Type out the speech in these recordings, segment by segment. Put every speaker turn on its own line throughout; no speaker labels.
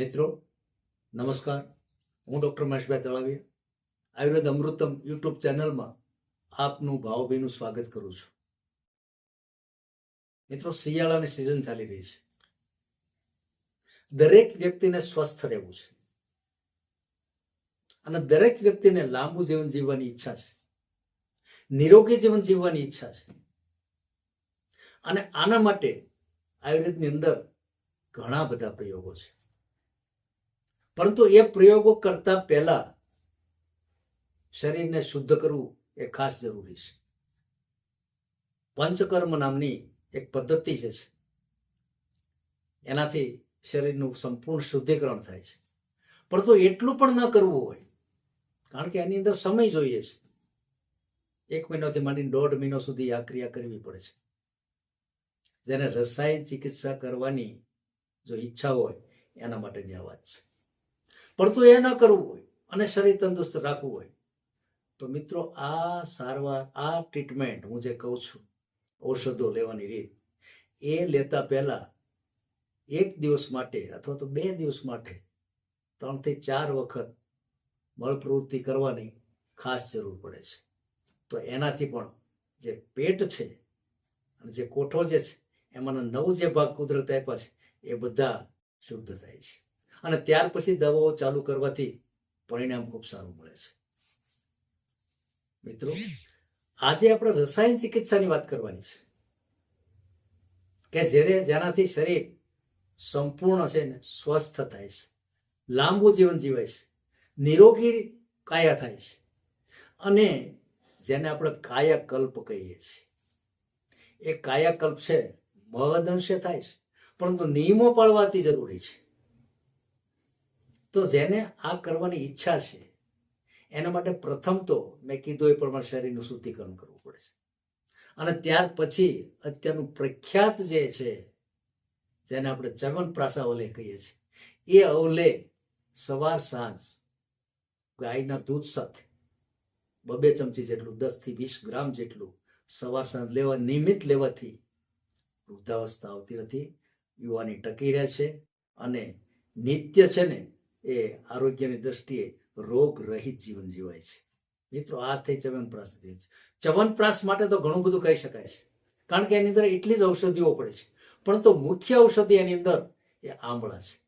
મિત્રો, નમસ્કાર. હું ડૉક્ટર મહેશભાઈ તળાવીયા આયુર્વેદ અમૃતમ યુટ્યુબ ચેનલમાં આપનું ભાવભીનું સ્વાગત કરું છું. મિત્રો, શિયાળાની સિઝન ચાલી રહી છે. દરેક વ્યક્તિને સ્વસ્થ રહેવું છે. અને દરેક વ્યક્તિને લાંબુ જીવન જીવવાની ઈચ્છા છે. નિરોગી જીવન જીવવાની ઈચ્છા છે. અને આના માટે આયુર્વેદની અંદર ઘણા બધા પ્રયોગો છે. પરંતુ એ પ્રયોગો કરતા પહેલા શરીરને શુદ્ધ કરવું એ ખાસ જરૂરી છે. પંચકર્મ નામની એક પદ્ધતિ છે, એનાથી શરીરનું સંપૂર્ણ શુદ્ધિકરણ થાય છે. પરંતુ એટલું પણ ન કરવું હોય, કારણ કે એની અંદર સમય જોઈએ છે. એક મહિનાથી માંડીને દોઢ મહિનો સુધી આ ક્રિયા કરવી પડે છે. જેને રસાયણ ચિકિત્સા કરવાની જો ઈચ્છા હોય, એના માટેની આ વાત છે. પરંતુ એ ન કરવું હોય અને શરીર તંદુરસ્ત રાખવું હોય. તો મિત્રો, આ સારવાર, આ ટ્રીટમેન્ટ હું જે કહું છું, ઔષધો લેવાની રીત, એ લેતા પહેલા એક દિવસ માટે અથવા તો બે દિવસ માટે ત્રણથી ચાર વખત મળ પ્રવૃત્તિ કરવાની ખાસ જરૂર પડે છે. તો એનાથી પણ જે પેટ છે અને જે કોઠો જે છે, એમાંના નવ જે ભાગ કુદરત આપ્યા છે, એ બધા શુદ્ધ થાય છે. અને ત્યાર પછી દવાઓ ચાલુ કરવાથી પરિણામ ખૂબ સારું મળે છે. મિત્રો, આજે આપણે રસાયણ ચિકિત્સાની વાત કરવાની છે કે જ્યારે જેનાથી શરીર સંપૂર્ણ છે ને સ્વસ્થ થાય છે, લાંબુ જીવન જીવાય છે, નિરોગી કાયા થાય છે અને જેને આપણે કાયાકલ્પ કહીએ છીએ. એ કાયાકલ્પ છે મહદ અંશે થાય છે, પરંતુ નિયમો પાળવાથી જરૂરી છે. તો જેને આ કરવાની ઈચ્છા છે, એના માટે પ્રથમ તો મેં કીધું એ પ્રમાણે શરીરનું શુદ્ધિકરણ કરવું પડે છે. અને ત્યાર પછી અત્યારનું પ્રખ્યાત જે છે, જેને આપણે ચવન પ્રાસા અવલે કહીએ છીએ, એ અવલેહ સવાર સાંજ ગાયના દૂધ સાથે બબે ચમચી જેટલું દસથી વીસ ગ્રામ જેટલું સવાર સાંજ લેવા, નિયમિત લેવાથી વૃદ્ધાવસ્થા આવતી નથી, યુવાની ટકી રહે છે અને નિત્ય છે ને એ આરોગ્યની દ્રષ્ટિએ રોગ રહિત જીવન જીવાય છે. મિત્રો, આ થઈ ચવનપ્રાસ રીત ચવનપ્રાસ માટે તો ઘણું બધું કહી શકાય છે. કારણ કે એની અંદર એટલી જ ઔષધિઓ પડે છે. પણ તો મુખ્ય ઔષધિ એની અંદર એ આંબળા છે.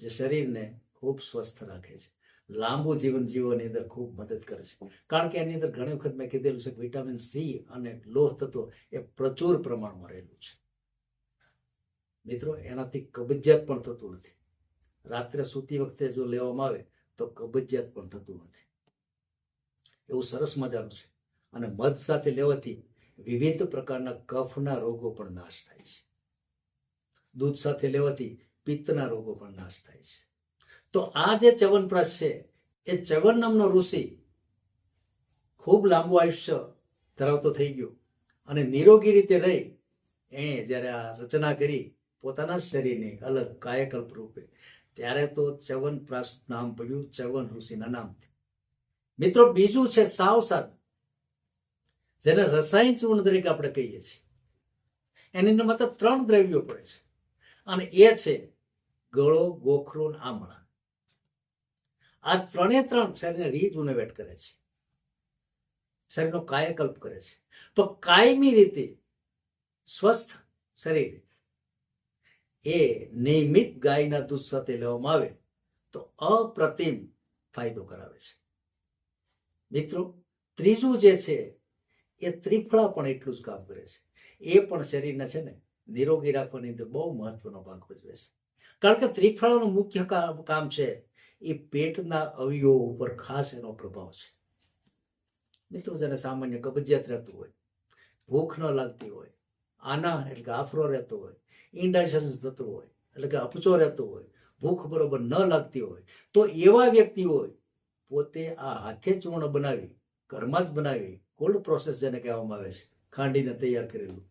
જે શરીરને ખૂબ સ્વસ્થ રાખે છે. લાંબુ જીવન જીવવાની અંદર ખૂબ મદદ કરે છે. કારણ કે એની અંદર ઘણી વખત મેં કીધેલું છે કે વિટામિન સી અને લોહ તત્વો એ પ્રચુર પ્રમાણમાં રહેલું છે. મિત્રો, એનાથી કબજિયાત પણ થતું નથી. રાત્રે સૂતી વખતે જો લેવામાં આવે તો કબજિયાત પણ થતું નથી. એવું સરસ મજાનું છે. અને મધ સાથે લેવાથી વિવિધ પ્રકારના કફના રોગો પણ નાશ થાય છે. દૂધ સાથે લેવાથી પિત્તના રોગો પણ નાશ થાય છે. તો આ જે ચવનપ્રાશ છે, એ ચવન નામનો ઋષિ ખૂબ લાંબુ આયુષ્ય ધરાવતો થઈ ગયો અને નિરોગી રીતે રહી એણે જ્યારે આ રચના કરી, પોતાના શરીરને અલગ કાયકલ્પ રૂપે ત્યારે તો ચવનપ્રાશ નામ પડ્યું, ચવન ઋષિના નામથી મિત્રો, બીજું છે સાવ સાદ. જેને રસાયણ ચૂર્ણ તરીકે આપણે કહીએ છીએ. એની માત્ર ત્રણ દ્રવ્યો પડે છે. અને એ છે ગળો, ગોખરું આમળા. આ ત્રણે ત્રણ શરીરને રીત રીજુનેવેટ કરે છે. શરીરનો કાયકલ્પ કરે છે. તો કાયમી રીતે સ્વસ્થ શરીર એ નિયમિત ગાયના દૂધ સાથે લેવામાં આવે તો અપ્રતિમ ફાયદો કરાવે છે. મિત્રો, ત્રીજું જે છે, એ ત્રિફળા પણ એટલું જ કામ કરે છે. એ પણ શરીરને છે ને નિરોગી રાખવાની અંદર બહુ મહત્વનો ભાગ ભજવે છે. કારણ કે ત્રિફળાનું મુખ્ય કામ છે, એ પેટના અવયવો ઉપર ખાસ એનો પ્રભાવ છે. મિત્રો, જેને સામાન્ય કબજિયાત રહેતું હોય, ભૂખ ન લાગતી હોય આના એટલે કે આફરો રહેતો હોય ઇન્ડાઇજેશન થતું હોય, એટલે કે અપચો રહેતો હોય, ભૂખ બરોબર ન લાગતી હોય, તો એવા વ્યક્તિ હોય, પોતે આ હાથે ચૂર્ણ બનાવી, ઘરમાં જ બનાવી કોલ્ડ પ્રોસેસ જેને કહેવામાં આવે છે, ખાંડીને તૈયાર કરેલું,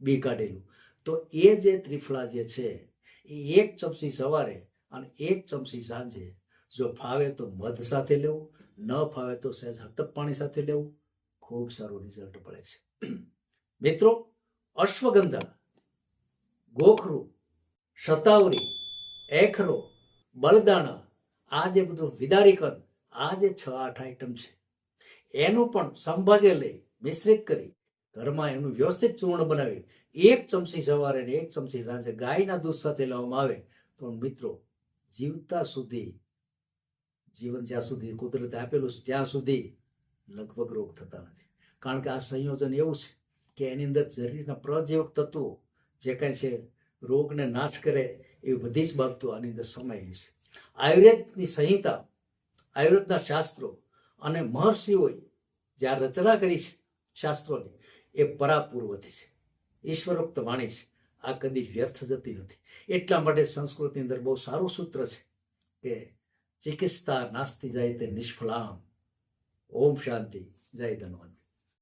બી કાઢેલું, તો એ જે ત્રિફળા જે છે, એ એક ચમચી સવારે અને એક ચમચી સાંજે, જો ફાવે તો મધ સાથે લેવું, ન ફાવે તો સહેજ હતપ પાણી સાથે લેવું, ખૂબ સારું રિઝલ્ટ પડે છે. મિત્રો અશ્વગંધા, ગોખરું, શતાવરી, એખરો, બલદાણા, આ જે બધું વિદારીકન, આ જે છ આઠ આઈટમ છે, એનું પણ સંભાગે લઈ મિશ્રિત કરી ઘરમાં એનું વ્યવસ્થિત ચૂર્ણ બનાવી, એક ચમચી સવારે ને એક ચમચી સાંજે ગાયના દૂધ સાથે લેવામાં આવે, તો મિત્રો જીવતા સુધી, જીવન જ્યાં સુધી કુદરતે આપેલું છે, ત્યાં સુધી લગભગ રોગ થતા નથી. કારણ કે આ સંયોજન એવું છે કે એની અંદર શરીરના પ્રજીવક તત્વો જે કાંઈ છે, રોગને નાશ કરે એવી બધી જ બાબતો આની અંદર સમાયેલી છે. આયુર્વેદની સંહિતા, આયુર્વેદના શાસ્ત્રો અને મહર્ષિઓએ જે આ રચના કરી છે શાસ્ત્રોની, એ પરાપૂર્વથી છે. ઈશ્વરોક્ત વાણી છે. આ કદી વ્યર્થ જતી નથી. એટલા માટે સંસ્કૃતની અંદર બહુ સારું સૂત્ર છે કે ચિકિત્સા નાસ્તી જાય તે નિષ્ફળામ ઓમ શાંતિ, જય ધન્વંતરી